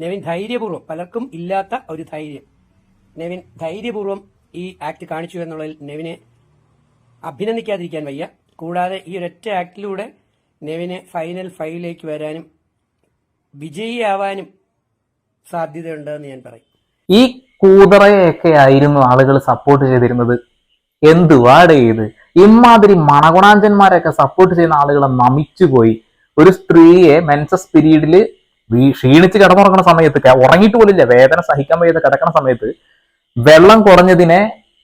നെവിൻ ധൈര്യപൂർവം പലർക്കും ഇല്ലാത്ത ഒരു ധൈര്യം. നെവിൻ ധൈര്യപൂർവം ഈ ആക്ട് കാണിച്ചു എന്നുള്ളതിൽ നെവിനെ അഭിനന്ദിക്കാതിരിക്കാൻ വയ്യ. കൂടാതെ ഈ ഒരൊറ്റ ആക്ടിലൂടെ നെവിനെ ഫൈനൽ ഫൈവിലേക്ക് വരാനും വിജയിയാവാനും സാധ്യതയുണ്ടെന്ന് ഞാൻ പറയും. ഈ കൂതറയൊക്കെ ആയിരുന്നു ആളുകൾ സപ്പോർട്ട് ചെയ്തിരുന്നത്. എന്തുവാട് ഇത്? ഇമാതിരി മണഗുണാഞ്ചന്മാരെയൊക്കെ സപ്പോർട്ട് ചെയ്യുന്ന ആളുകളെ നമിച്ചുപോയി. ഒരു സ്ത്രീയെ മെൻസസ് പീരീഡിൽ ക്ഷീണിച്ച് കിടന്നുറങ്ങുന്ന സമയത്ത് ഉറങ്ങിയിട്ട് പോലില്ല വേദന സഹിക്കാൻ വയ്യാതെ കിടക്കുന്ന സമയത്ത് വെള്ളം കുറഞ്ഞതിനെ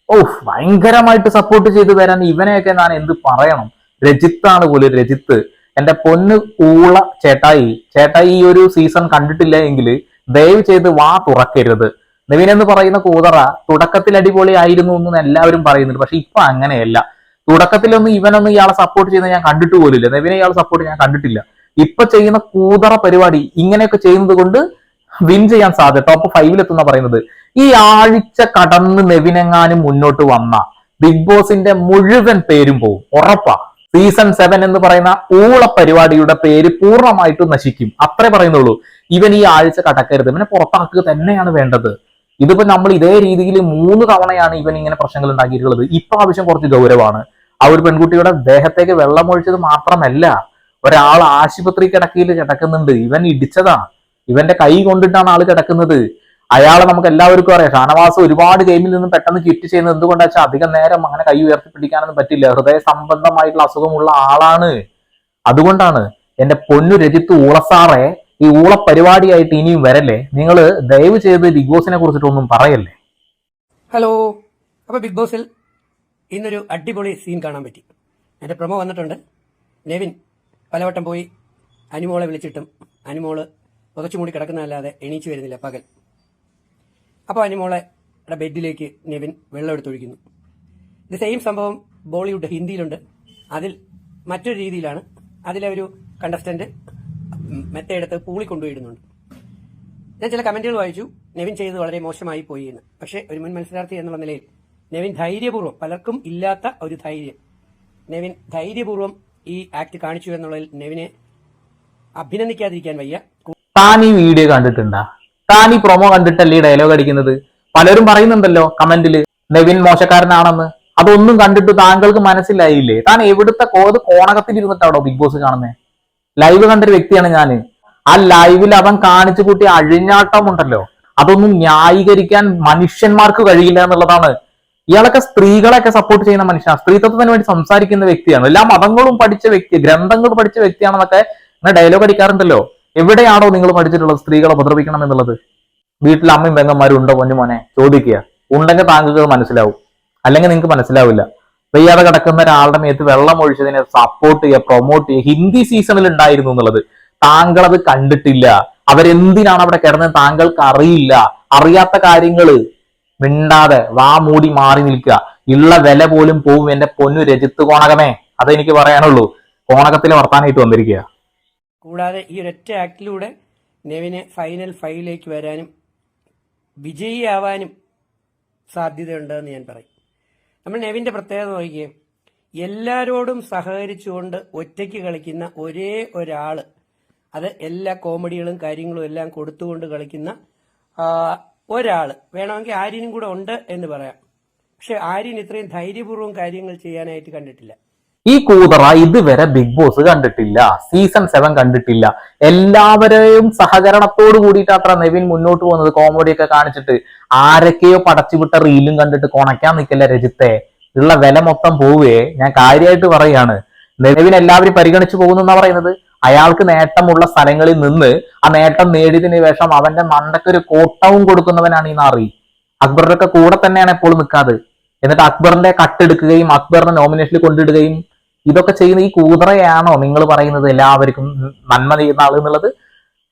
ഓ ഭയങ്കരമായിട്ട് സപ്പോർട്ട് ചെയ്തു തരാൻ ഇവനെയൊക്കെ ഞാൻ എന്ത് പറയണം? രജിത്താണ് പോലും രജിത്ത് എന്റെ പൊന്ന് ഊള ചേട്ടായി ചേട്ടായി ഈ ഒരു സീസൺ കണ്ടിട്ടില്ല എങ്കിൽ ദയവ് ചെയ്ത് വാ തുറക്കരുത്. നവീൻ എന്ന് പറയുന്ന കൂതറ തുടക്കത്തിൽ അടിപൊളി ആയിരുന്നു എന്ന് എല്ലാവരും പറയുന്നുണ്ട് പക്ഷെ ഇപ്പൊ അങ്ങനെയല്ല. തുടക്കത്തിലൊന്നും ഇവനൊന്നും ഇയാളെ സപ്പോർട്ട് ചെയ്യുന്നത് ഞാൻ കണ്ടിട്ട് പോലില്ല. നവീനെ ഇയാളെ സപ്പോർട്ട് ഞാൻ കണ്ടിട്ടില്ല. ഇപ്പൊ ചെയ്യുന്ന കൂതറ പരിപാടി ഇങ്ങനെയൊക്കെ ചെയ്യുന്നത് കൊണ്ട് വിൻ ചെയ്യാൻ സാധ്യത. ടോപ്പ് ഫൈവിൽ എത്തുന്ന പറയുന്നത്. ഈ ആഴ്ച കടന്ന് നെവിനെങ്ങാനും മുന്നോട്ട് വന്ന ബിഗ് ബോസിന്റെ മുഴുവൻ പേരും പോവും. ഉറപ്പാ. സീസൺ സെവൻ എന്ന് പറയുന്ന ഊള പരിപാടിയുടെ പേര് പൂർണമായിട്ടും നശിക്കും. അത്രേ പറയുന്നുള്ളൂ. ഇവൻ ഈ ആഴ്ച കടക്കരുത്. ഇവനെ പുറത്താക്കുക തന്നെയാണ് വേണ്ടത്. ഇതിപ്പോ നമ്മൾ ഇതേ രീതിയിൽ മൂന്ന് തവണയാണ് ഇവൻ ഇങ്ങനെ പ്രശ്നങ്ങൾ ഉണ്ടാക്കിയിട്ടുള്ളത്. ഇപ്രാവശ്യം കുറച്ച് ഗൗരവമാണ്. ആ ഒരു പെൺകുട്ടിയുടെ ദേഹത്തേക്ക് വെള്ളമൊഴിച്ചത് മാത്രമല്ല. ഒരാൾ ആശുപത്രി കിടക്കയിൽ കിടക്കുന്നുണ്ട്. ഇവൻ ഇടിച്ചതാ. ഇവന്റെ കൈ കൊണ്ടിട്ടാണ് ആൾ കിടക്കുന്നത്. അയാളെ നമുക്ക് എല്ലാവർക്കും അറിയാം. ഷാനവാസ് ഒരുപാട് ഗെയിമിൽ നിന്നും പെട്ടെന്ന് ചിറ്റ് ചെയ്യുന്നത് എന്തുകൊണ്ടാ വെച്ചാൽ അധികം നേരം അങ്ങനെ കൈ ഉയർത്തി പിടിക്കാനൊന്നും പറ്റില്ല. ഹൃദയ സംബന്ധമായിട്ടുള്ള അസുഖമുള്ള ആളാണ്. അതുകൊണ്ടാണ് എന്റെ പൊന്നു രജിത്ത് ഊളസാറെ ഈ ഊള പരിപാടിയായിട്ട് ഇനിയും വരല്ലേ? നിങ്ങൾ ദയവ് ചെയ്ത് ബിഗ് ബോസിനെ കുറിച്ചിട്ടൊന്നും പറയല്ലേ? ഹലോ. അപ്പൊ ബിഗ് ബോസിൽ ഇന്നൊരു അടിപൊളി സീൻ കാണാൻ പറ്റി. എന്റെ പ്രമോ വന്നിട്ടുണ്ട്. നെവിൻ പലവട്ടം പോയി അനുമോളെ വിളിച്ചിട്ടും അനുമോൾ പുതച്ചു മൂടി കിടക്കുന്നതല്ലാതെ എണീച്ചു വരുന്നില്ല പകൽ. അപ്പോൾ അനിമോളെ ബെഡിലേക്ക് നെവിൻ വെള്ളം എടുത്തൊഴിക്കുന്നു ഇത് സെയിം സംഭവം ബോളിവുഡ് ഹിന്ദിയിലുണ്ട്. അതിൽ മറ്റൊരു രീതിയിലാണ്. അതിലെ ഒരു കണ്ടസ്റ്റന്റ് മെത്തയെടുത്ത് പൂളി കൊണ്ടുപോയിടുന്നുണ്ട് ഞാൻ ചില കമന്റുകൾ വായിച്ചു. നെവിൻ ചെയ്തത് വളരെ മോശമായി പോയി എന്ന്. പക്ഷേ ഒരു മുൻ മത്സരാർത്ഥി എന്നുള്ള നിലയിൽ നെവിൻ ധൈര്യപൂർവം പലർക്കും ഇല്ലാത്ത ഒരു ധൈര്യം. നെവിൻ ധൈര്യപൂർവം ഈ ആക്ട് കാണിച്ചു എന്നുള്ളതിൽ നെവിനെ അഭിനന്ദിക്കാതിരിക്കാൻ വയ്യ. താൻ ഈ വീഡിയോ കണ്ടിട്ടുണ്ടാ? താൻ ഈ പ്രൊമോ കണ്ടിട്ടല്ലേ ഡയലോഗ് അടിക്കുന്നത്? പലരും പറയുന്നുണ്ടല്ലോ കമന്റിൽ നെവിൻ മോശക്കാരനാണെന്ന്. അതൊന്നും കണ്ടിട്ട് താങ്കൾക്ക് മനസ്സിലായില്ലേ? താൻ എവിടുത്തെ കോത് കോണകത്തിൽ ഇരുന്നിട്ടാണോ ബിഗ് ബോസ് കാണുന്നത് ലൈവ് കണ്ടൊരു വ്യക്തിയാണ് ഞാൻ ആ ലൈവിൽ അവൻ കാണിച്ചു കൂട്ടിയ അഴിഞ്ഞാട്ടം ഉണ്ടല്ലോ അതൊന്നും ന്യായീകരിക്കാൻ മനുഷ്യന്മാർക്ക് കഴിയില്ല എന്നുള്ളതാണ് ഇയാളൊക്കെ സ്ത്രീകളെയൊക്കെ സപ്പോർട്ട് ചെയ്യുന്ന മനുഷ്യനാണ് സ്ത്രീത്വത്തിന് വേണ്ടി സംസാരിക്കുന്ന വ്യക്തിയാണ്. എല്ലാ മതങ്ങളും പഠിച്ച വ്യക്തി ഗ്രന്ഥങ്ങൾ പഠിച്ച വ്യക്തിയാണെന്നൊക്കെ ഇങ്ങനെ ഡയലോഗ് അടിക്കാറുണ്ടല്ലോ. എവിടെയാണോ നിങ്ങൾ പഠിച്ചിട്ടുള്ളത് സ്ത്രീകളെ ഉപദ്രവിക്കണം എന്നുള്ളത്? വീട്ടിൽ അമ്മയും പെങ്ങന്മാരും ഉണ്ടോ പൊന്നു മോനെ? ചോദിക്കുക. ഉണ്ടെങ്കിൽ താങ്കൾക്ക് മനസ്സിലാവും. അല്ലെങ്കിൽ നിങ്ങൾക്ക് മനസ്സിലാവില്ല. വയ്യാതെ കിടക്കുന്ന ഒരാളുടെ മേത്ത് വെള്ളം ഒഴിച്ചതിനെ സപ്പോർട്ട് ചെയ്യുക പ്രൊമോട്ട് ചെയ്യുക. ഹിന്ദി സീസണിൽ ഉണ്ടായിരുന്നു എന്നുള്ളത്. താങ്കൾ അത് കണ്ടിട്ടില്ല. അവരെന്തിനാണ് അവിടെ കിടന്നത് താങ്കൾക്ക് അറിയില്ല. അറിയാത്ത കാര്യങ്ങൾ മിണ്ടാതെ വാ മൂടി മാറി നിൽക്കുക. ഉള്ള വില പോലും പോവും എന്റെ പൊന്നു രജിത്ത് കോണകമേ. അതെനിക്ക് പറയാനുള്ളൂ. കോണകത്തിലെ വർത്താനായിട്ട് വന്നിരിക്കുക. കൂടാതെ ഈ ഒരൊറ്റ ആക്ടിലൂടെ നെവിന് ഫൈനൽ ഫൈവിലേക്ക് വരാനും വിജയിയാവാനും സാധ്യതയുണ്ടെന്ന് ഞാൻ പറയും. നമ്മൾ നെവിന്റെ പ്രത്യേകത നോക്കിയേ. എല്ലാരോടും സഹകരിച്ചുകൊണ്ട് ഒറ്റയ്ക്ക് കളിക്കുന്ന ഒരേ ഒരാൾ അത് എല്ലാ കോമഡികളും കാര്യങ്ങളും എല്ലാം കൊടുത്തുകൊണ്ട് കളിക്കുന്ന ആ, ഒരാൾ വേണമെങ്കിൽ ആര്യനും കൂടെ ഉണ്ട് എന്ന് പറയാം. പക്ഷെ ആര്യൻ ഇത്രയും ധൈര്യപൂർവം കാര്യങ്ങൾ ചെയ്യാനായിട്ട് കണ്ടിട്ടില്ല. ഈ കൂതറ ഇതുവരെ ബിഗ് ബോസ് കണ്ടിട്ടില്ല സീസൺ സെവൻ കണ്ടിട്ടില്ല. എല്ലാവരെയും സഹകരണത്തോട് കൂടിയിട്ടാത്ര നെവിൻ മുന്നോട്ട് പോകുന്നത്. കോമഡി ഒക്കെ കാണിച്ചിട്ട് ആരൊക്കെയോ പടച്ചുവിട്ട റീലും കണ്ടിട്ട് കൊണക്കാൻ നിൽക്കില്ല രജിത്തെ? ഉള്ള വില മൊത്തം പോവേ. ഞാൻ കാര്യമായിട്ട് പറയാണ്. നെവിൻ എല്ലാവരും പരിഗണിച്ചു പോകുന്നു എന്നാ പറയുന്നത്? അയാൾക്ക് നേട്ടമുള്ള സ്ഥലങ്ങളിൽ നിന്ന് ആ നേട്ടം നേടിയതിനു ശേഷം അവന്റെ മണ്ടയ്ക്ക് ഒരു കോട്ടവും കൊടുക്കുന്നവനാണ് ഈ നാറി. അക്ബറുടെ ഒക്കെ കൂടെ തന്നെയാണ് എപ്പോഴും നിൽക്കാതെ എന്നിട്ട് അക്ബറിന്റെ കട്ടെടുക്കുകയും അക്ബറിന്റെ നോമിനേഷനിൽ കൊണ്ടിടുകയും ഇതൊക്കെ ചെയ്യുന്ന ഈ കൂതറയാണോ നിങ്ങൾ പറയുന്നത്? എല്ലാവർക്കും നന്മ ചെയ്യുന്ന ആൾ എന്നുള്ളത്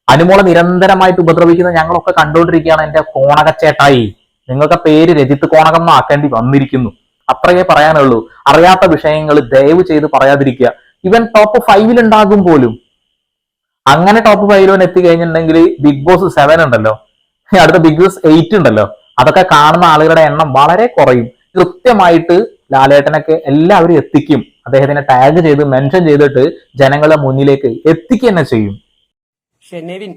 അനുമോളെ നിരന്തരമായിട്ട് ഉപദ്രവിക്കുന്ന ഞങ്ങളൊക്കെ കണ്ടുകൊണ്ടിരിക്കുകയാണ് എന്റെ കോണകച്ചേട്ടായി. നിങ്ങൾക്ക് പേര് രജിത്ത് കോണകം ആക്കേണ്ടി വന്നിരിക്കുന്നു. അത്രയേ പറയാനുള്ളൂ. അറിയാത്ത വിഷയങ്ങൾ ദയവ് ചെയ്ത് പറയാതിരിക്കുക. ഇവൻ ടോപ്പ് ഫൈവിൽ ഉണ്ടാകും പോലും. അങ്ങനെ ടോപ്പ് എത്തി എത്തിക്കഴിഞ്ഞിട്ടുണ്ടെങ്കിൽ ബിഗ് ബോസ് സെവൻ ഉണ്ടല്ലോ. അടുത്ത ബിഗ് ബോസ് എയ്റ്റ് ഉണ്ടല്ലോ. അതൊക്കെ കാണുന്ന ആളുകളുടെ എണ്ണം വളരെ കുറയും. കൃത്യമായിട്ട് ലാലേട്ടനൊക്കെ എല്ലാവരും എത്തിക്കും. അദ്ദേഹത്തിനെ ടാഗ് ചെയ്ത് മെൻഷൻ ചെയ്തിട്ട് ജനങ്ങളെ മുന്നിലേക്ക് എത്തിക്കുക തന്നെ ചെയ്യും. ഷെനവിൻ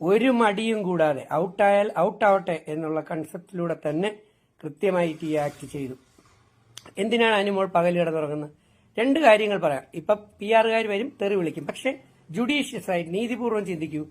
ഒരു മടിയും കൂടാതെ ഔട്ടായാൽ ഔട്ടാവട്ടെ എന്നുള്ള കൺസെപ്റ്റിലൂടെ തന്നെ കൃത്യമായിട്ട് ഈ ആക്ട് ചെയ്തു. എന്തിനാണ് അനുമോൾ പകൽ കിടന്നുറങ്ങുന്നത്? രണ്ട് കാര്യങ്ങൾ പറയാം. ഇപ്പൊ പി ആറുകാർ വരും തെറി വിളിക്കും. പക്ഷെ ജുഡീഷ്യസ് ആയി നീതിപൂർവം ചിന്തിക്കൂ.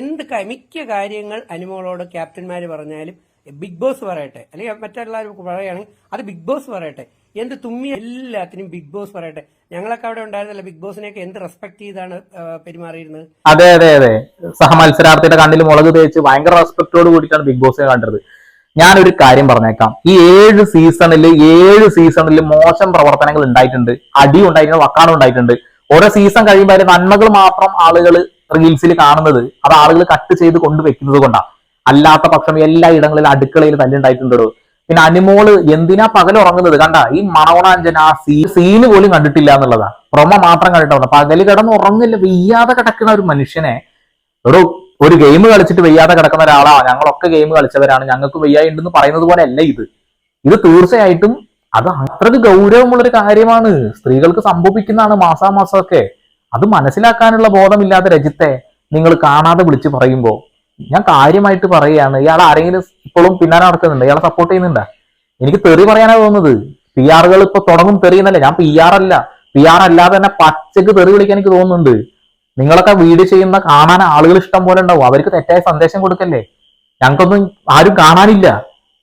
എന്ത് മിക്ക കാര്യങ്ങൾ അനുമോളോട് ക്യാപ്റ്റന്മാര് പറഞ്ഞാലും ബിഗ് ബോസ് പറയട്ടെ. അല്ലെങ്കിൽ മറ്റെല്ലാവരും പറയുകയാണെങ്കിൽ അത് ബിഗ് ബോസ് പറയട്ടെ. എന്ത് തുമ്മി എല്ലാത്തിനും ബിഗ് ബോസ് പറയട്ടെ. ഞങ്ങളൊക്കെ അവിടെ ഉണ്ടായിരുന്നല്ല ബിഗ് ബോസിനെയൊക്കെ എന്ത് റെസ്പെക്ട് ചെയ്താണ് പെരുമാറിയിരുന്നത്? അതെ അതെ അതെ. സഹമത്സരാർത്ഥിയുടെ കണ്ണിൽ മുളക് തേച്ച് ഭയങ്കര റെസ്പെക്ടോട് കൂടിയിട്ടാണ് ബിഗ് ബോസിനെ കണ്ടത്. ഞാനൊരു കാര്യം പറഞ്ഞേക്കാം. ഈ ഏഴ് സീസണിൽ ഏഴ് സീസണിൽ മോശം പ്രവർത്തനങ്ങൾ ഉണ്ടായിട്ടുണ്ട്. അടി ഉണ്ടായിട്ടുണ്ട് വക്കാണം ഉണ്ടായിട്ടുണ്ട്. ഓരോ സീസൺ കഴിയുമ്പോൾ അതിന്റെ നന്മകൾ മാത്രം ആളുകൾ റീൽസിൽ കാണുന്നത്. അത് ആളുകൾ കട്ട് ചെയ്ത് കൊണ്ടുവെക്കുന്നത് കൊണ്ടാണ് അല്ലാത്ത പക്ഷം എല്ലാ ഇടങ്ങളിലും അടുക്കളയിൽ തല്ലുണ്ടായിട്ടുണ്ടോ പിന്നെ അനിമോൾ എന്തിനാ പകൽ ഉറങ്ങുന്നത്? കണ്ട ഈ മണവണാഞ്ചൻ ആ സീ സീന് പോലും കണ്ടിട്ടില്ല എന്നുള്ളതാ. പ്രൊമ മാത്രം കണ്ടിട്ടുണ്ട് പകൽ കിടന്ന് ഉറങ്ങില്ല വെയ്യാതെ കിടക്കുന്ന ഒരു മനുഷ്യനെ. ഒരു ഒരു ഗെയിം കളിച്ചിട്ട് വെയ്യാതെ കിടക്കുന്ന ഒരാളാ. ഞങ്ങളൊക്കെ ഗെയിം കളിച്ചവരാണ്. ഞങ്ങൾക്ക് വെയ്യായിട്ടുണ്ടെന്ന് പറയുന്നത് പോലെ അല്ല ഇത്. ഇത് തീർച്ചയായിട്ടും അത് അത്രയ്ക്ക് ഗൗരവമുള്ളൊരു കാര്യമാണ്. സ്ത്രീകൾക്ക് സംഭവിക്കുന്നതാണ് മാസാമാസമൊക്കെ. അത് മനസ്സിലാക്കാനുള്ള ബോധമില്ലാത്ത രജിത്തെ നിങ്ങൾ കാണാതെ വിളിച്ച് പറയുമ്പോൾ ഞാൻ കാര്യമായിട്ട് പറയുകയാണ്. ഇയാൾ ആരെങ്കിലും ഇപ്പോഴും പിന്നാലെ നടക്കുന്നുണ്ട്. ഇയാളെ സപ്പോർട്ട് ചെയ്യുന്നുണ്ട്. എനിക്ക് തെറി പറയാനാണ് തോന്നുന്നത്. പി ആറുകൾ ഇപ്പൊ തുടങ്ങും തെറിയുന്നല്ലേ ഞാൻ പി ആർ അല്ല. പി ആർ അല്ലാതെ തന്നെ പച്ചക്ക് തെറി വിളിക്കാൻ എനിക്ക് തോന്നുന്നുണ്ട്. നിങ്ങളൊക്കെ വീഡിയോ ചെയ്യുന്ന കാണാൻ ആളുകൾ ഇഷ്ടം പോലെ ഉണ്ടാവും. അവർക്ക് തെറ്റായ സന്ദേശം കൊടുക്കല്ലേ? ഞങ്ങൾക്കൊന്നും ആരും കാണാനില്ല.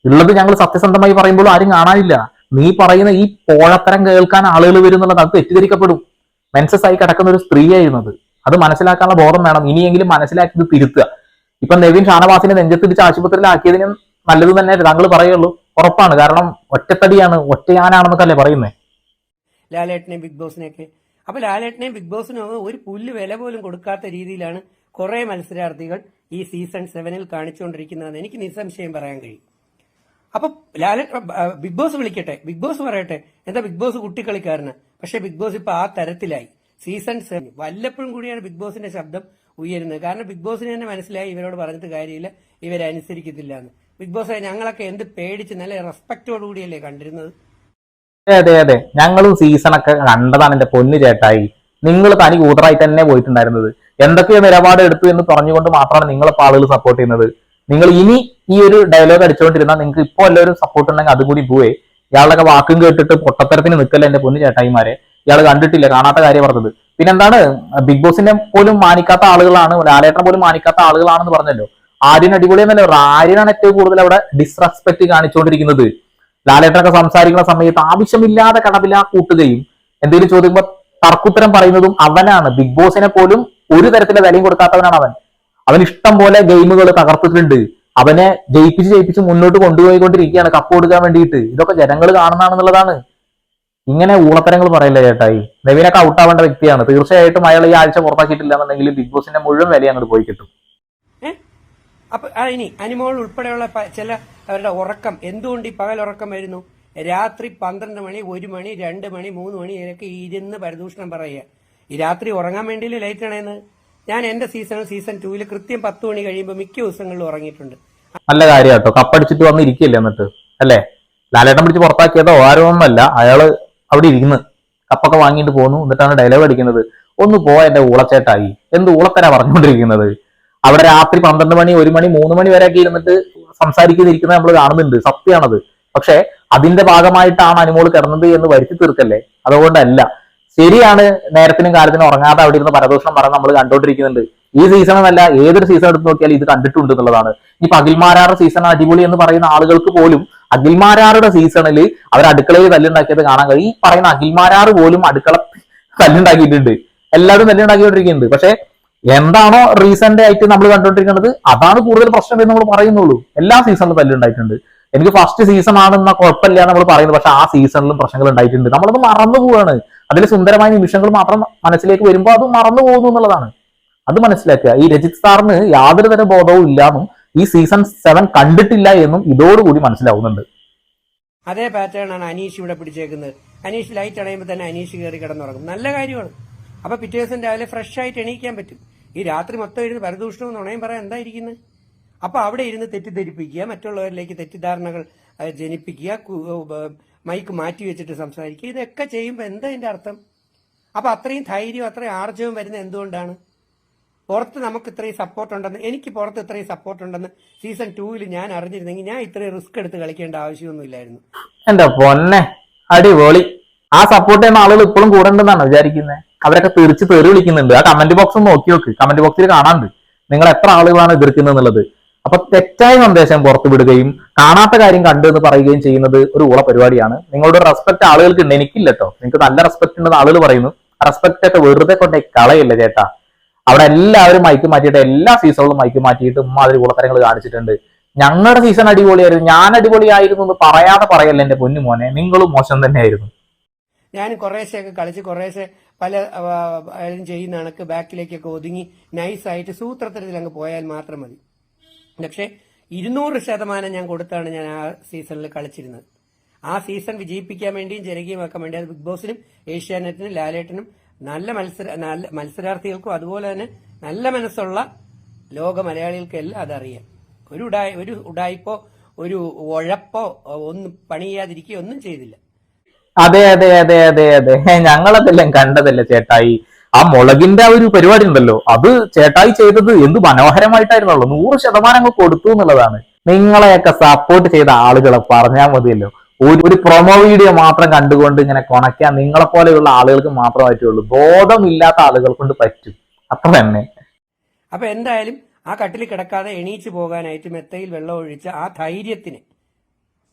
ഉള്ളത് ഞങ്ങൾ സത്യസന്ധമായി പറയുമ്പോൾ ആരും കാണാനില്ല. നീ പറയുന്ന ഈ പോഴത്തരം കേൾക്കാൻ ആളുകൾ വരുന്നുള്ളത് അത് തെറ്റിദ്ധരിക്കപ്പെടും. മെൻസസ് ആയി കിടക്കുന്ന ഒരു സ്ത്രീയായിരുന്നത്. അത് മനസ്സിലാക്കാനുള്ള ബോധം വേണം. ഇനിയെങ്കിലും മനസ്സിലാക്കി ഇത് തിരുത്തുക. ഇപ്പൊ നെവിൻ ഷാനവാസിനെ നെഞ്ചത്തിരിച്ച് ആശുപത്രിയിലാക്കിയതിന് നല്ലത് തന്നെ താങ്കൾ പറയുള്ളൂ. ഉറപ്പാണ്. കാരണം ഒറ്റത്തടിയാണ് ഒറ്റയാനാണെന്നൊക്കെ അല്ലേ പറയുന്നേ? ലാലേട്ടനെ ബിഗ് ബോസിനെയൊക്കെ അപ്പൊ ലാലേട്ടനെയും ബിഗ് ബോസിനും ഒരു പുല്ല് വില പോലും കൊടുക്കാത്ത രീതിയിലാണ് കുറെ മത്സരാർത്ഥികൾ ഈ സീസൺ സെവനിൽ കാണിച്ചുകൊണ്ടിരിക്കുന്നതെന്ന് എനിക്ക് നിസ്സംശയം പറയാൻ കഴിയും. അപ്പൊ ലാലേട്ട ബിഗ് ബോസ് വിളിക്കട്ടെ. ബിഗ് ബോസ് പറയട്ടെ. എന്താ ബിഗ് ബോസ് കുട്ടിക്കളിക്കാരന് പക്ഷെ ബിഗ് ബോസ് ഇപ്പൊ ആ തരത്തിലായി. സീസൺ സെവൻ വല്ലപ്പോഴും കൂടിയാണ് ബിഗ് ബോസിന്റെ ശബ്ദം ഉയരുന്നത്. കാരണം ബിഗ് ബോസിന് തന്നെ മനസ്സിലായി ഇവരോട് പറഞ്ഞിട്ട് കാര്യമില്ല. ഇവരെ അനുസരിക്കത്തില്ല എന്ന്. ബിഗ് ബോസ് ഞങ്ങളൊക്കെ എന്ത് പേടിച്ച് നല്ല റെസ്പെക്റ്റോടുകൂടിയല്ലേ കണ്ടിരുന്നത്? അതെ അതെ അതെ. ഞങ്ങളും സീസണൊക്കെ കണ്ടതാണ് എന്റെ പൊന്നു ചേട്ടായി. നിങ്ങൾ തനി കൂതറായിട്ട് തന്നെ പോയിട്ടുണ്ടായിരുന്നത്. എന്തൊക്കെയോ നിലപാട് എടുത്തു എന്ന് പറഞ്ഞുകൊണ്ട് മാത്രമാണ് നിങ്ങളിപ്പോൾ ആളുകൾ സപ്പോർട്ട് ചെയ്യുന്നത്. നിങ്ങൾ ഇനി ഈ ഒരു ഡയലോഗ് അടിച്ചുകൊണ്ടിരുന്നാൽ നിങ്ങൾക്ക് ഇപ്പോൾ എല്ലാവരും സപ്പോർട്ട് ഉണ്ടെങ്കിൽ അതുകൂടി പോവേ ഇയാളുടെ വാക്കും കേട്ടിട്ട് പൊട്ടത്തരത്തിന് നിൽക്കല്ല എന്റെ പൊന്നു ചേട്ടായിമാരെ. ഇയാൾ കണ്ടിട്ടില്ല കാണാത്ത കാര്യം പറഞ്ഞത്. പിന്നെന്താണ് ബിഗ് ബോസിനെ പോലും മാനിക്കാത്ത ആളുകളാണ് ലാലേട്ടനെ പോലും മാനിക്കാത്ത ആളുകളാണെന്ന് പറഞ്ഞല്ലോ. ആര്യൻ അടിപൊളി എന്നല്ലേ പറഞ്ഞു ആര്യനാണ് ഏറ്റവും കൂടുതൽ അവിടെ ഡിസ്റെസ്പെക്ട് കാണിച്ചുകൊണ്ടിരിക്കുന്നത്. ലാലേട്ടനൊക്കെ സംസാരിക്കുന്ന സമയത്ത് ആവശ്യമില്ലാതെ കടവില കൂട്ടുകയും എന്തെങ്കിലും ചോദിക്കുമ്പോൾ തർക്കുത്തരം പറയുന്നതും അവനാണ്. ബിഗ് ബോസിനെ പോലും ഒരു തരത്തിലെ വിലയും കൊടുക്കാത്തവനാണ് അവൻ. അവൻ ഇഷ്ടം പോലെ ഗെയിമുകൾ തകർത്തിട്ടുണ്ട്. അവനെ ജയിപ്പിച്ച് ജയിപ്പിച്ച് മുന്നോട്ട് കൊണ്ടുപോയിക്കൊണ്ടിരിക്കുകയാണ്. കപ്പ് കൊടുക്കാൻ വേണ്ടിയിട്ട്. ഇതൊക്കെ ജനങ്ങൾ കാണുന്നതാണെന്നുള്ളതാണ്. ഇങ്ങനെ ഊളത്തരങ്ങൾ പറയില്ല ചേട്ടായി നവീനൊക്കെ ഔട്ടാവേണ്ട വ്യക്തിയാണ്. തീർച്ചയായിട്ടും അയാൾ ഈ ആഴ്ച പുറത്താക്കിയിട്ടില്ല എന്നുണ്ടെങ്കിൽ ബിഗ് ബോസിന്റെ മുഴുവൻ വില അങ്ങോട്ട് പോയി കിട്ടും? അപ്പൊ ഇനി അനിമോൾ ഉൾപ്പെടെയുള്ള ചില അവരുടെ ഉറക്കം എന്തുകൊണ്ട് ഈ പകൽ ഉറക്കം വരുന്നു? രാത്രി പന്ത്രണ്ട് മണി ഒരു മണി രണ്ട് മണി മൂന്ന് മണി ഇതിനൊക്കെ ഇരുന്ന് പരദൂഷണം പറയുക. ഈ രാത്രി ഉറങ്ങാൻ വേണ്ടിയില്ലേ ലൈറ്റ് ആണെന്ന് ഞാൻ എന്റെ സീസൺ സീസൺ ടൂവിൽ കൃത്യം പത്ത് മണി കഴിയുമ്പോൾ മിക്ക ദിവസങ്ങളിലും ഉറങ്ങിയിട്ടുണ്ട്. നല്ല കാര്യം കേട്ടോ കപ്പടിച്ചിട്ട് വന്ന് എന്നിട്ട്? അല്ലേ? ലാലേട്ടൻ പിടിച്ച് പുറത്താക്കിയതോ ആരോ ഒന്നല്ല അയാൾ അവിടെ ഇരിക്കുന്നു. കപ്പൊക്കെ വാങ്ങിയിട്ട് പോന്നു. എന്നിട്ടാണ് ഡയലോഗ് അടിക്കുന്നത്. ഒന്ന് പോ എന്റെ ഊളച്ചേട്ടായി. എന്ത് ഊളത്തരാ പറഞ്ഞുകൊണ്ടിരിക്കുന്നത്? അവിടെ രാത്രി പന്ത്രണ്ട് മണി ഒരു മണി മൂന്ന് മണി വരെ ഒക്കെ ഇരുന്നിട്ട് സംസാരിക്കുന്നിരിക്കുന്നത് നമ്മൾ കാണുന്നുണ്ട് സത്യമാണത്. പക്ഷെ അതിന്റെ ഭാഗമായിട്ടാണ് അനുമോൾ കിടന്നത് എന്ന് വരുത്തി തീർക്കല്ലേ? അതുകൊണ്ടല്ല. ശരിയാണ് നേരത്തിനും കാലത്തിനും ഉറങ്ങാതെ അവിടെ ഇരുന്ന് പരദോഷണം പറഞ്ഞ് നമ്മൾ കണ്ടോണ്ടിരിക്കുന്നുണ്ട് ഈ സീസൺ എന്നല്ല ഏതൊരു സീസൺ എടുത്ത് നോക്കിയാലും ഇത് കണ്ടിട്ടുണ്ട് എന്നുള്ളതാണ്. ഈ പകിൽമാരാറുടെ സീസൺ അടിപൊളി എന്ന് പറയുന്ന ആളുകൾക്ക് പോലും അഖിൽമാരാറുടെ സീസണിൽ അവർ അടുക്കളയിൽ തല്ലുണ്ടാക്കിയത് കാണാൻ കഴിയും. ഈ പറയുന്ന അഖിൽമാരാറ് പോലും അടുക്കള തല്ലുണ്ടാക്കിയിട്ടുണ്ട്. എല്ലാവരും തല്ലുണ്ടാക്കിക്കൊണ്ടിരിക്കുന്നുണ്ട്. പക്ഷെ എന്താണോ റീസെന്റ് ആയിട്ട് നമ്മൾ കണ്ടുകൊണ്ടിരിക്കുന്നത് അതാണ് കൂടുതൽ പ്രശ്നം എന്ന് നമ്മൾ പറയുന്നുള്ളൂ. എല്ലാ സീസണിലും തല്ലുണ്ടായിട്ടുണ്ട് എനിക്ക് ഫസ്റ്റ് സീസൺ ആണെന്ന കുഴപ്പമില്ല നമ്മൾ പറയുന്നത് പക്ഷെ ആ സീസണിലും പ്രശ്നങ്ങൾ ഉണ്ടായിട്ടുണ്ട്. നമ്മളത് മറന്നു പോവാണ്. അതിൽ സുന്ദരമായ നിമിഷങ്ങൾ മാത്രം മനസ്സിലേക്ക് വരുമ്പോൾ അത് മറന്നു പോകുന്നു എന്നുള്ളതാണ്. അത് മനസ്സിലാക്കുക. ഈ രജിത് സാറിന് യാതൊരു തരം ബോധവും ഇല്ലാന്നും ഈ സീസൺ സെവൻ കണ്ടിട്ടില്ല എന്നും ഇതോടുകൂടി മനസ്സിലാവുന്നുണ്ട്. അതേ പാറ്റേൺ ആണ് അനീഷ് ഇവിടെ പിടിച്ചേക്കുന്നത്. അനീഷ് ലൈറ്റ് അണയുമ്പോൾ തന്നെ അനീഷ് കയറി കിടന്നുറങ്ങും. നല്ല കാര്യമാണ്. അപ്പൊ പിറ്റേ ദിവസം രാവിലെ ഫ്രഷ് ആയിട്ട് എണീക്കാൻ പറ്റും. ഈ രാത്രി മൊത്തം ഇരുന്ന് പരദൂഷണം നുണയും പറയാൻ എന്താ ഇരിക്കുന്നത് അപ്പൊ അവിടെ ഇരുന്ന് തെറ്റിദ്ധരിപ്പിക്കുക മറ്റുള്ളവരിലേക്ക് തെറ്റിദ്ധാരണകൾ ജനിപ്പിക്കുക മൈക്ക് മാറ്റി വെച്ചിട്ട് സംസാരിക്കുക ഇതൊക്കെ ചെയ്യുമ്പോൾ എന്താ ഇതിന്റെ അർത്ഥം? അപ്പോൾ അത്രയും ധൈര്യം അത്രയും ആർജവും വരുന്നത് എന്തുകൊണ്ടാണ്? പുറത്ത് നമുക്ക് ഇത്രയും സപ്പോർട്ട് ഉണ്ടെന്ന് എനിക്ക് പുറത്ത് ഇത്രയും സപ്പോർട്ട് ഉണ്ടെന്ന് സീസൺ ടൂവിൽ ഞാൻ അറിഞ്ഞിരുന്നെങ്കിൽ ഞാൻ ഇത്രയും റിസ്ക് എടുത്ത് കളിക്കേണ്ട ആവശ്യമൊന്നുമില്ലായിരുന്നു എന്താ പൊന്നെ അടിപൊളി. ആ സപ്പോർട്ട് ചെയ്യുന്ന ആളുകൾ ഇപ്പോഴും കൂടെ ഉണ്ടെന്നാണ് വിചാരിക്കുന്നത് അവരൊക്കെ തെറിച്ച് തെറി വിളിക്കുന്നുണ്ട്. ആ കമന്റ് ബോക്സ് നോക്കി നോക്ക്. കമന്റ് ബോക്സിൽ കാണാണ്ട് നിങ്ങൾ എത്ര ആളുകളാണ് എതിർക്കുന്നത് എന്നുള്ളത്. അപ്പൊ തെറ്റായ സന്ദേശം പുറത്തു വിടുകയും കാണാത്ത കാര്യം കണ്ടു എന്ന് പറയുകയും ചെയ്യുന്നത് ഒരു ഊള പരിപാടിയാണ്. നിങ്ങളുടെ റെസ്പെക്ട് ആളുകൾക്ക് ഉണ്ട് എനിക്കില്ല കേട്ടോ നിങ്ങൾക്ക് നല്ല റെസ്പെക്ട് ഉണ്ടെന്ന് ആളുകൾ പറയുന്നു. റെസ്പെക്ട് ഒക്കെ വെറുതെ കൊണ്ടേ കളയില്ല ചേട്ടാ. അവിടെ എല്ലാവരും മൈക്ക് മാറ്റിയിട്ട് എല്ലാ സീസണുകളും മൈക്ക് മാറ്റിയിട്ട് ഉമ്മാതിരി ഉളത്തരങ്ങൾ കാണിച്ചിട്ടുണ്ട്. ഞങ്ങളുടെ സീസൺ അടിപൊളിയായിരുന്നു. ഞാൻ അടിപൊളിയായിരുന്നു എന്ന് പറയാതെ പറയല്ല എന്റെ പൊന്നു മോനെ. നിങ്ങളും മോശം തന്നെയായിരുന്നു. ഞാൻ കുറേശ്ശെയൊക്കെ കളിച്ച് കുറേശ്ശെ പല ചെയ്യുന്ന കണക്ക് ബാക്കിലേക്കൊക്കെ ഒതുങ്ങി നൈസായിട്ട് സൂത്രത്തരത്തിൽ അങ്ങ് പോയാൽ മാത്രം മതി. പക്ഷേ ഇരുന്നൂറ് ശതമാനം ഞാൻ കൊടുത്താണ് ഞാൻ ആ സീസണിൽ കളിച്ചിരുന്നത്. ആ സീസൺ വിജയിപ്പിക്കാൻ വേണ്ടിയും ജനകീയം ആക്കാൻ വേണ്ടി അത് ബിഗ് ബോസിനും ഏഷ്യാനെറ്റിനും ലാലേട്ടനും നല്ല മത്സര നല്ല മത്സരാർത്ഥികൾക്കും അതുപോലെ തന്നെ നല്ല മനസ്സുള്ള ലോക മലയാളികൾക്കെല്ലാം അതറിയാം. ഒരു ഉടായി ഒരു ഉടായിപ്പോ ഒരു ഉഴപ്പോ ഒന്നും പണിയാതിരിക്കുകയോ ഒന്നും ചെയ്തില്ല. അതെ അതെ അതെ അതെ അതെ. ഞങ്ങളതെല്ലാം കണ്ടതല്ലേ ചേട്ടായി? ആ മുളകിന്റെ ആ ഒരു പരിപാടി ഉണ്ടല്ലോ. അത് ചേട്ടായി ചെയ്തത് എന്ത് മനോഹരമായിട്ടായിരുന്നല്ലോ നൂറ് ശതമാനം അങ്ങ് കൊടുത്തു എന്നുള്ളതാണ്. നിങ്ങളെയൊക്കെ സപ്പോർട്ട് ചെയ്ത ആളുകളെ പറഞ്ഞാൽ മതിയല്ലോ. ഒരു ഒരു പ്രൊമോ വീഡിയോ മാത്രം കണ്ടുകൊണ്ട് ഇങ്ങനെ കൊണയ്ക്കാൻ നിങ്ങളെ പോലെയുള്ള ആളുകൾക്ക് മാത്രമേ ഉള്ളൂ ബോധമില്ലാത്ത ആളുകൾ കൊണ്ട് പറ്റും. അത്ര തന്നെ. അപ്പൊ എന്തായാലും ആ കട്ടിൽ കിടക്കാതെ എണീച്ചു പോകാനായിട്ട് മെത്തയിൽ വെള്ളം ഒഴിച്ച് ആ ധൈര്യത്തിന്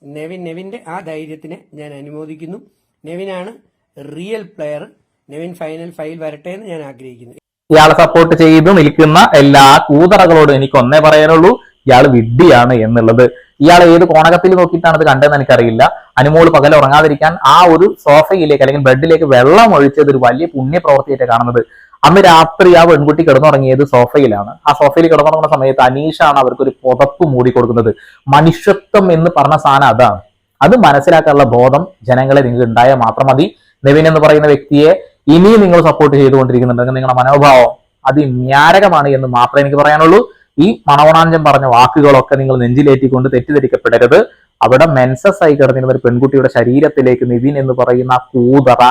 നെവിൻ നെവിന്റെ ആ ധൈര്യത്തിനെ ഞാൻ അനുമോദിക്കുന്നു. നെവിനാണ് റിയൽ പ്ലെയർ നെവിൻ ഫൈനൽ ഫൈൽ വരട്ടെ എന്ന് ഞാൻ ആഗ്രഹിക്കുന്നു. ഇയാളെ സപ്പോർട്ട് ചെയ്ത് നിൽക്കുന്ന എല്ലാ കൂതറകളോടും എനിക്ക് ഒന്നേ പറയാനുള്ളൂ ഇയാൾ വിഡ്ഢിയാണ് എന്നുള്ളത്. ഇയാൾ ഏത് കോണകത്തിൽ നോക്കിയിട്ടാണ് ഇത് കണ്ടതെന്ന് എനിക്കറിയില്ല. അനുമോൾ പകൽ ഉറങ്ങാതിരിക്കാൻ ആ ഒരു സോഫയിലേക്ക് അല്ലെങ്കിൽ ബെഡിലേക്ക് വെള്ളം ഒഴിച്ചത് ഒരു വലിയ പുണ്യപ്രവൃത്തിയായിട്ട് കാണുന്നത്. അന്ന് രാത്രി ആ പെൺകുട്ടി കിടന്നുറങ്ങിയത് സോഫയിലാണ്. ആ സോഫയിൽ കിടന്നുറങ്ങുന്ന സമയത്ത് അനീഷാണ് അവർക്ക് ഒരു പുതപ്പ് മൂടി കൊടുക്കുന്നത് മനുഷ്യത്വം എന്ന് പറഞ്ഞ സാധനം അതാണ്. അത് മനസ്സിലാക്കാനുള്ള ബോധം ജനങ്ങളെ നിങ്ങൾക്ക് ഉണ്ടായാൽ മാത്രം മതി. നിവിൻ എന്ന് പറയുന്ന വ്യക്തിയെ ഇനിയും നിങ്ങൾ സപ്പോർട്ട് ചെയ്തുകൊണ്ടിരിക്കുന്നുണ്ടെങ്കിൽ നിങ്ങളുടെ മനോഭാവം. അതിന്യാരകമാണ് എന്ന് മാത്രമേ എനിക്ക് പറയാനുള്ളൂ. ഈ മണവണാഞ്ചം പറഞ്ഞ വാക്കുകളൊക്കെ നിങ്ങൾ നെഞ്ചിലേറ്റിക്കൊണ്ട് തെറ്റിദ്ധരിക്കപ്പെടരുത്. അവിടെ മെൻസസ് ആയി കിടന്നിരുന്ന ഒരു പെൺകുട്ടിയുടെ ശരീരത്തിലേക്ക് നിവിൻ എന്ന് പറയുന്ന കൂതറ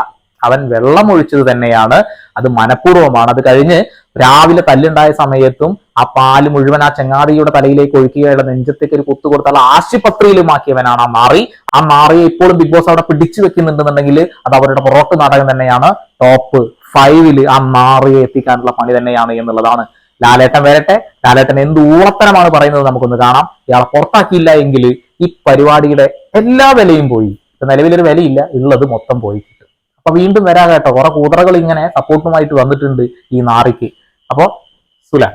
അവൻ വെള്ളം ഒഴിച്ചത് തന്നെയാണ്. അത് മനഃപൂർവമാണ്. അത് കഴിഞ്ഞ് രാവിലെ തല്ലുണ്ടായ സമയത്തും ആ പാൽ മുഴുവൻ ആ ചെങ്ങാതിയുടെ തലയിലേക്ക് ഒഴിക്കുകയുള്ള നെഞ്ചത്തേക്ക് ഒരു കുത്തു കൊടുത്താൽ ആശുപത്രിയിലുമാക്കിയവനാണ് ആ മാറി ആ മാറിയെ ഇപ്പോഴും ബിഗ് ബോസ് അവിടെ പിടിച്ചു വെക്കുന്നുണ്ടെന്നുണ്ടെങ്കിൽ അത് അവരുടെ പുറത്ത് നാടകം തന്നെയാണ്. ടോപ്പ് ഫൈവിൽ ആ മാറിയെ എത്തിക്കാനുള്ള പണി തന്നെയാണ് എന്നുള്ളതാണ്. ലാലേട്ടൻ വരട്ടെ. ലാലേട്ടൻ എന്ത് ഊളത്തരമാണ് പറയുന്നത് നമുക്കൊന്ന് കാണാം. ഇയാളെ പുറത്താക്കിയില്ല എങ്കിൽ ഈ പരിപാടിയുടെ എല്ലാ വിലയും പോയി. നിലവിലൊരു വിലയില്ല. ഉള്ളത് മൊത്തം പോയി. അപ്പൊ വീണ്ടും വരാ കേട്ടോ. കുറെ കൂതറകൾ ഇങ്ങനെ സപ്പോർട്ടുമായിട്ട് വന്നിട്ടുണ്ട് ഈ നാറിക്ക്. അപ്പോ സുലാൻ